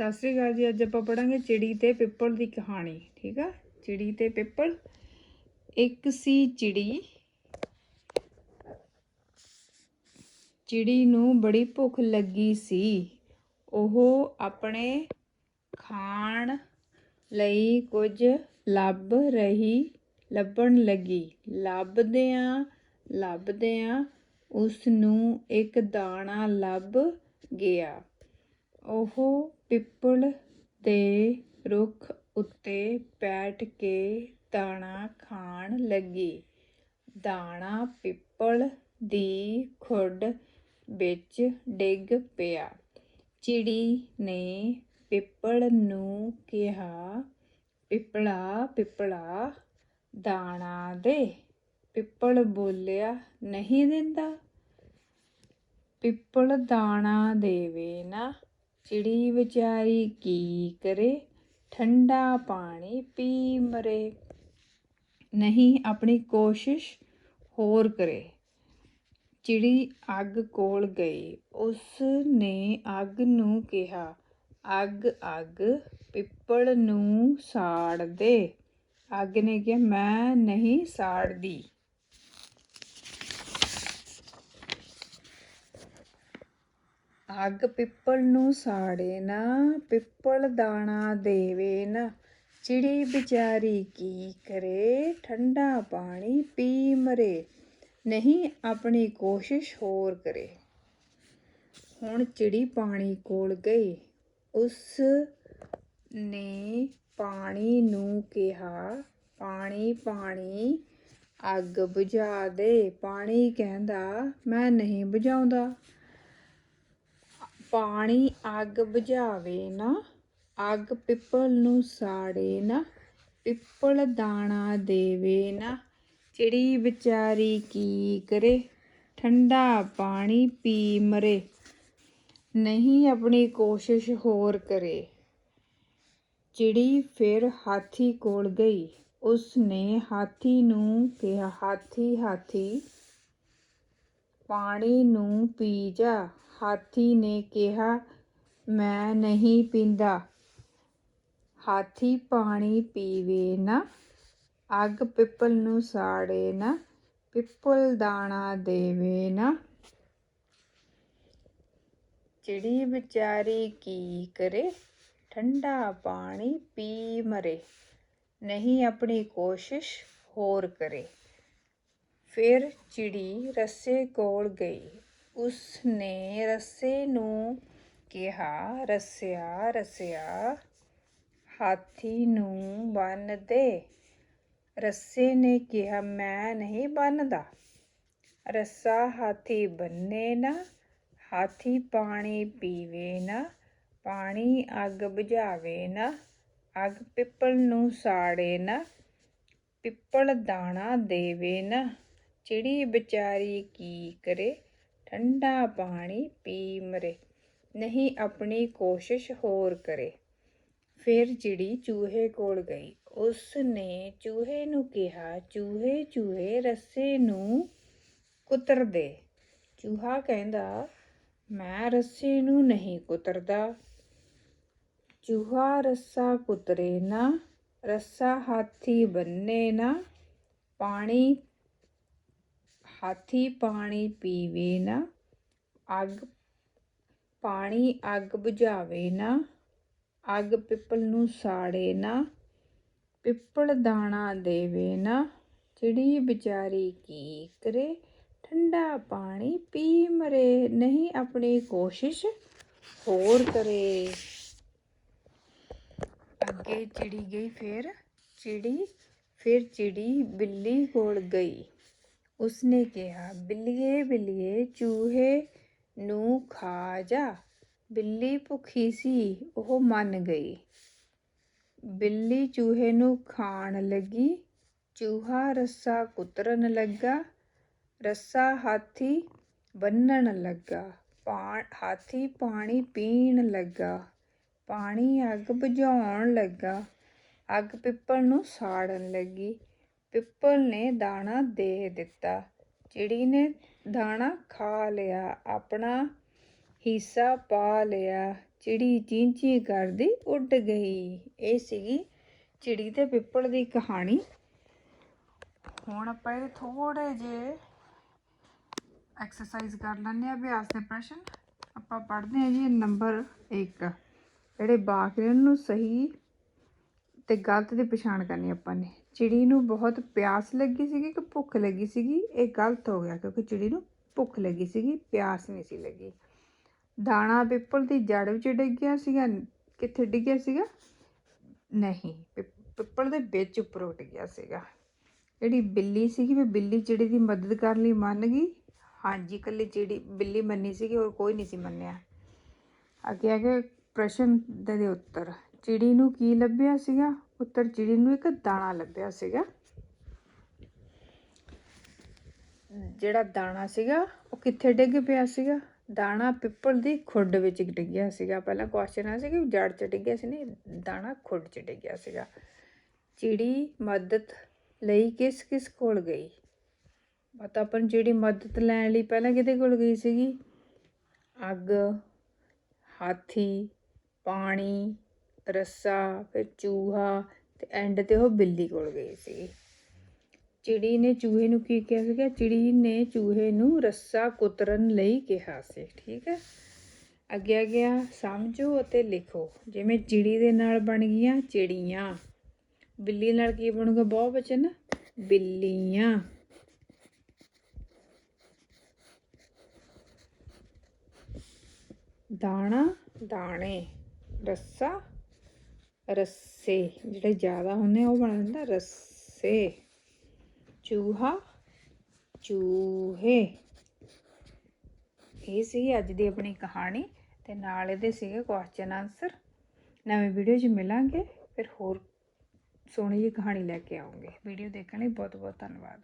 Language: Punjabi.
ਸਤਿ ਸ੍ਰੀ ਅਕਾਲ ਜੀ, ਅੱਜ ਆਪਾਂ ਪੜਾਂਗੇ ਚਿੜੀ ਤੇ ਪਿੱਪਲ ਦੀ ਕਹਾਣੀ, ਠੀਕ ਆ? ਚਿੜੀ ਤੇ ਪਿੱਪਲ, ਇੱਕ ਸੀ ਚਿੜੀ। ਚਿੜੀ ਨੂੰ ਬੜੀ ਭੁੱਖ ਲੱਗੀ ਸੀ। ਉਹ ਆਪਣੇ ਖਾਣ ਲਈ ਕੁਝ ਲੱਭ ਰਹੀ, ਲੱਭਣ ਲੱਗੀ। ਲੱਭਦਿਆਂ ਲੱਭਦਿਆਂ ਉਸ ਨੂੰ ਇੱਕ ਦਾਣਾ ਲੱਭ ਗਿਆ। ਉਹ ਪਿੱਪਲ ਦੇ ਰੁੱਖ ਉੱਤੇ ਬੈਠ ਕੇ ਦਾਣਾ ਖਾਣ ਲੱਗੀ। ਦਾਣਾ ਪਿੱਪਲ ਦੀ ਖੁੱਡ ਵਿੱਚ ਡਿੱਗ ਪਿਆ। ਚਿੜੀ ਨੇ ਪਿੱਪਲ ਨੂੰ ਕਿਹਾ, ਪਿੱਪਲਾ ਪਿੱਪਲਾ, ਦਾਣਾ ਦੇ। ਪਿੱਪਲ ਬੋਲਿਆ, ਨਹੀਂ ਦਿੰਦਾ। ਪਿੱਪਲ ਦਾਣਾ ਦੇਵੇ ਨਾ। ਚਿੜੀ ਵਿਚਾਰੀ ਕੀ ਕਰੇ? ਠੰਡਾ ਪਾਣੀ ਪੀ ਮਰੇ। ਨਹੀਂ ਆਪਣੀ ਕੋਸ਼ਿਸ਼ ਹੋਰ ਕਰੇ। ਚਿੜੀ ਅੱਗ ਕੋਲ ਗਈ। ਉਸ ਨੇ ਅੱਗ ਨੂੰ ਕਿਹਾ, ਅੱਗ ਅੱਗ, ਪਿੱਪਲ ਨੂੰ ਸਾੜ ਦੇ। ਅੱਗ ਨੇ ਕਿਹਾ, ਮੈਂ ਨਹੀਂ ਸਾੜਦੀ। ਅੱਗ ਪਿੱਪਲ ਨੂੰ ਸਾੜੇ ਨਾ, ਪਿੱਪਲ ਦਾਣਾ ਦੇਵੇ ਨਾ। ਚਿੜੀ ਵਿਚਾਰੀ ਕੀ ਕਰੇ, ਠੰਡਾ ਪਾਣੀ ਪੀ ਮਰੇ। ਨਹੀਂ ਆਪਣੀ ਕੋਸ਼ਿਸ਼ ਹੋਰ ਕਰੇ। ਹੁਣ ਚਿੜੀ ਪਾਣੀ ਕੋਲ ਗਈ। ਉਸ ਨੇ ਪਾਣੀ ਨੂੰ ਕਿਹਾ, ਪਾਣੀ ਪਾਣੀ, ਅੱਗ ਬੁਝਾ ਦੇ। ਪਾਣੀ ਕਹਿੰਦਾ, ਮੈਂ ਨਹੀਂ ਬੁਝਾਉਂਦਾ। ਪਾਣੀ ਅੱਗ ਬੁਝਾਵੇ ਨਾ, ਅੱਗ ਪਿੱਪਲ ਨੂੰ ਸਾੜੇ ਨਾ, ਪਿੱਪਲ ਦਾਣਾ ਦੇਵੇ ਨਾ। ਚਿੜੀ ਵਿਚਾਰੀ ਕੀ ਕਰੇ, ਠੰਡਾ ਪਾਣੀ ਪੀ ਮਰੇ। ਨਹੀਂ ਆਪਣੀ ਕੋਸ਼ਿਸ਼ ਹੋਰ ਕਰੇ। ਚਿੜੀ ਫਿਰ ਹਾਥੀ ਕੋਲ ਗਈ। ਉਸ ਨੇ ਹਾਥੀ ਨੂੰ ਕਿਹਾ, ਹਾਥੀ ਹਾਥੀ ਪਾਣੀ ਨੂੰ ਪੀ ਜਾ ਹਾਥੀ ਨੇ ਕਿਹਾ, ਮੈਂ ਨਹੀਂ ਪੀਂਦਾ। ਹਾਥੀ ਪਾਣੀ ਪੀਵੇ ਨਾ। ਅੱਗ ਪਿੱਪਲ ਨੂੰ ਸਾੜੇ ਨਾ। ਪਿੱਪਲ ਦਾਣਾ ਦੇਵੇ ਨਾ। ਚਿੜੀ ਵਿਚਾਰੀ ਕੀ ਕਰੇ? ਠੰਡਾ ਪਾਣੀ ਪੀ ਮਰੇ। ਨਹੀਂ ਆਪਣੀ ਕੋਸ਼ਿਸ਼ ਹੋਰ ਕਰੇ। ਫਿਰ ਚਿੜੀ ਰੱਸੇ ਕੋਲ ਗਈ। ਉਸ ਨੇ ਰੱਸੇ ਨੂੰ ਕਿਹਾ, ਰੱਸਿਆ ਰੱਸਿਆ, ਹਾਥੀ ਨੂੰ ਬੰਨ ਦੇ। ਰੱਸੇ ਨੇ ਕਿਹਾ, ਮੈਂ ਨਹੀਂ ਬੰਨਦਾ। ਰੱਸਾ ਹਾਥੀ ਬੰਨੇ ਨਾ, ਹਾਥੀ ਪਾਣੀ ਪੀਵੇ ਨਾ, ਪਾਣੀ ਅੱਗ ਬੁਝਾਵੇ ਨਾ, ਅੱਗ ਪਿੱਪਲ ਨੂੰ ਸਾੜੇ ਨਾ, ਪਿੱਪਲ ਦਾਣਾ ਦੇਵੇ ਨਾ। ਚਿੜੀ ਵਿਚਾਰੀ ਕੀ ਕਰੇ? ਠੰਡਾ ਪਾਣੀ ਪੀ ਮਰੇ। ਨਹੀਂ, ਆਪਣੀ ਕੋਸ਼ਿਸ਼ ਹੋਰ ਕਰੇ। ਫਿਰ ਚਿੜੀ ਚੂਹੇ ਕੋਲ ਗਈ ਉਸ ਨੇ ਚੂਹੇ ਨੂੰ ਕਿਹਾ, ਚੂਹੇ ਚੂਹੇ, ਰੱਸੇ ਨੂੰ ਕੁਤਰ ਦੇ ਚੂਹਾ ਕਹਿੰਦਾ, ਮੈਂ ਰੱਸੇ ਨੂੰ ਨਹੀਂ ਕੁਤਰਦਾ। ਚੂਹਾ ਰੱਸਾ ਕੁਤਰੇ ਨਾ, ਰੱਸਾ ਹਾਥੀ ਬੰਨੇ ਨਾ, ਪਾਣੀ ਹਾਥੀ ਪਾਣੀ ਪੀਵੇ ਨਾ, ਅੱਗ, ਪਾਣੀ ਅੱਗ ਬੁਝਾਵੇ ਨਾ, ਅੱਗ ਪਿੱਪਲ ਨੂੰ ਸਾੜੇ ਨਾ, ਪਿੱਪਲ ਦਾਣਾ ਦੇਵੇ ਨਾ ਚਿੜੀ ਵਿਚਾਰੀ ਕੀ ਕਰੇ, ਠੰਡਾ ਪਾਣੀ ਪੀ ਮਰੇ, ਨਹੀਂ ਆਪਣੀ ਕੋਸ਼ਿਸ਼ ਹੋਰ ਕਰੇ। ਅੱਗੇ ਚਿੜੀ ਗਈ ਫਿਰ, ਚਿੜੀ ਫਿਰ ਚਿੜੀ ਬਿੱਲੀ ਕੋਲ ਗਈ। ਉਸਨੇ ਕਿਹਾ, ਬਿੱਲੀਏ ਬਿੱਲੀਏ, ਚੂਹੇ ਨੂੰ ਖਾ ਜਾ। ਬਿੱਲੀ ਭੁੱਖੀ ਸੀ, ਉਹ ਮੰਨ ਗਈ। ਬਿੱਲੀ ਚੂਹੇ ਨੂੰ ਖਾਣ ਲੱਗੀ। ਚੂਹਾ ਰੱਸਾ ਕੁਤਰਨ ਲੱਗਾ। ਰੱਸਾ ਹਾਥੀ ਬੰਨਣ ਲੱਗਾ। ਹਾਥੀ ਪਾਣੀ ਪੀਣ ਲੱਗਾ। ਪਾਣੀ ਅੱਗ ਬੁਝਾਉਣ ਲੱਗਾ। ਅੱਗ ਪਿੱਪਲ ਨੂੰ ਸਾੜਨ ਲੱਗੀ। ਪਿੱਪਲ ਨੇ ਦਾਣਾ ਦੇ ਦਿੱਤਾ। ਚਿੜੀ ਨੇ ਦਾਣਾ ਖਾ ਲਿਆ, ਆਪਣਾ ਹਿੱਸਾ ਪਾ ਲਿਆ। ਚਿੜੀ ਚੀਂ ਚੀਂ ਕਰਦੀ ਉੱਡ ਗਈ। ਇਹ ਸੀਗੀ ਚਿੜੀ ਤੇ ਪਿੱਪਲ ਦੀ ਕਹਾਣੀ। ਹੁਣ ਆਪਾਂ ਇਹਦੇ ਥੋੜੇ ਜੇ ਐਕਸਰਸਾਈਜ਼ ਕਰ ਲੈਂਦੇ ਆ ਅਭਿਆਸ ਦੇ ਪ੍ਰਸ਼ਨ। ਆਪਾਂ ਪੜ੍ਹਦੇ ਹਾਂ ਜੀ ਨੰਬਰ 1 ਜਿਹੜੇ ਵਾਕਯ ਨੂੰ ਸਹੀ ਤੇ ਗਲਤ ਦੀ ਪਛਾਣ ਕਰਨੀ ਆਪਾਂ ਨੇ। ਚਿੜੀ ਨੂੰ ਬਹੁਤ ਪਿਆਸ ਲੱਗੀ ਸੀਗੀ ਕਿ ਭੁੱਖ ਲੱਗੀ ਸੀਗੀ। ਇਹ ਗਲਤ ਹੋ ਗਿਆ ਕਿਉਂਕਿ ਚਿੜੀ ਨੂੰ ਭੁੱਖ ਲੱਗੀ ਸੀਗੀ, ਪਿਆਸ ਨਹੀਂ ਸੀ ਲੱਗੀ। ਦਾਣਾ ਪਿੱਪਲ ਦੀ ਜੜ ਵਿੱਚ ਡਿੱਗਿਆ ਸੀਗਾ। ਕਿੱਥੇ ਡਿੱਗਿਆ ਸੀਗਾ? ਨਹੀਂ, ਪਿ- ਪਿੱਪਲ ਦੇ ਵਿੱਚ ਉੱਪਰ ਉੱਡ ਗਿਆ ਸੀਗਾ। ਜਿਹੜੀ ਬਿੱਲੀ ਸੀਗੀ, ਵੀ ਬਿੱਲੀ ਚਿੜੀ ਦੀ ਮਦਦ ਕਰਨ ਲਈ ਮੰਨ ਗਈ। ਹਾਂਜੀ, ਇਕੱਲੀ ਚਿੜੀ, ਬਿੱਲੀ ਮੰਨੀ ਸੀਗੀ, ਹੋਰ ਕੋਈ ਨਹੀਂ ਸੀ ਮੰਨਿਆ। ਅੱਗੇ ਅੱਗੇ ਪ੍ਰਸ਼ਨ ਦੇ ਉੱਤਰ। ਚਿੜੀ ਨੂੰ ਕੀ ਲੱਭਿਆ ਸੀਗਾ? ਉੱਤਰ ਚਿੜੀ ਨੂੰ ਇੱਕ ਦਾਣਾ ਲੱਭਿਆ ਸੀਗਾ। ਜਿਹੜਾ ਦਾਣਾ ਸੀਗਾ, ਉਹ ਕਿੱਥੇ ਡਿੱਗ ਪਿਆ ਸੀਗਾ? ਦਾਣਾ ਪਿੱਪਲ ਦੀ ਖੁੱਡ ਵਿੱਚ ਡਿੱਗਿਆ ਸੀਗਾ। ਪਹਿਲਾਂ ਕੁਐਸਚਨ ਆ ਸੀ ਕਿ ਜੜ 'ਚ ਡਿੱਗਿਆ ਸੀ ਨਹੀਂ, ਦਾਣਾ ਖੁੱਡ 'ਚ ਡਿੱਗਿਆ ਸੀਗਾ। ਚਿੜੀ ਮਦਦ ਲਈ ਕਿਸ ਕਿਸ ਕੋਲ ਗਈ? ਪਤਾ ਆਪਾਂ ਨੂੰ ਜਿਹੜੀ ਮਦਦ ਲੈਣ ਲਈ ਪਹਿਲਾਂ ਕਿਹਦੇ ਕੋਲ ਗਈ ਸੀਗੀ? ਅੱਗ, ਹਾਥੀ, ਪਾਣੀ ਰੱਸਾ, ਫਿਰ ਚੂਹਾ ਤੇ ਐਂਡ ਤੇ ਉਹ ਬਿੱਲੀ ਕੋਲ ਗਈ ਸੀ। ਚਿੜੀ ਨੇ ਚੂਹੇ ਨੂੰ ਕੀ ਕਿਹਾ ਸੀਗਾ ਚਿੜੀ ਨੇ ਚੂਹੇ ਨੂੰ ਰੱਸਾ ਕੁਤਰਨ ਲਈ ਕਿਹਾ ਸੀ, ਠੀਕ ਹੈ? ਅੱਗੇ ਗਿਆ, ਸਮਝੋ ਅਤੇ ਲਿਖੋ। ਜਿਵੇਂ ਚਿੜੀ ਦੇ ਨਾਲ ਬਣ ਗਈਆਂ ਚਿੜੀਆਂ। ਬਿੱਲੀ ਨਾਲ ਕੀ ਬਣੂਗਾ? ਬਹੁ ਵਚਨ। ਬਿੱਲੀਆਂ। ਦਾਣਾ, ਦਾਣੇ। ਰੱਸਾ ਰੱਸੇ, ਜਿਹੜੇ ਜ਼ਿਆਦਾ ਹੁੰਦੇ ਆ, ਉਹ ਬਣ ਜਾਂਦਾ ਰੱਸੇ। ਚੂਹਾ, ਚੂਹੇ। ਇਹ ਸੀ ਅੱਜ ਦੀ ਆਪਣੀ ਕਹਾਣੀ ਤੇ ਨਾਲ ਇਹਦੇ ਸੀਗੇ ਕੁਐਸਚਨ ਆਨਸਰ ਨਵੇਂ ਵੀਡੀਓ 'ਚ ਮਿਲਾਂਗੇ, ਫਿਰ ਹੋਰ ਸੋਹਣੀ ਜਿਹੀ ਕਹਾਣੀ ਲੈ ਕੇ ਆਉਂਗੇ। ਵੀਡੀਓ ਦੇਖਣ ਲਈ ਬਹੁਤ ਬਹੁਤ ਧੰਨਵਾਦ।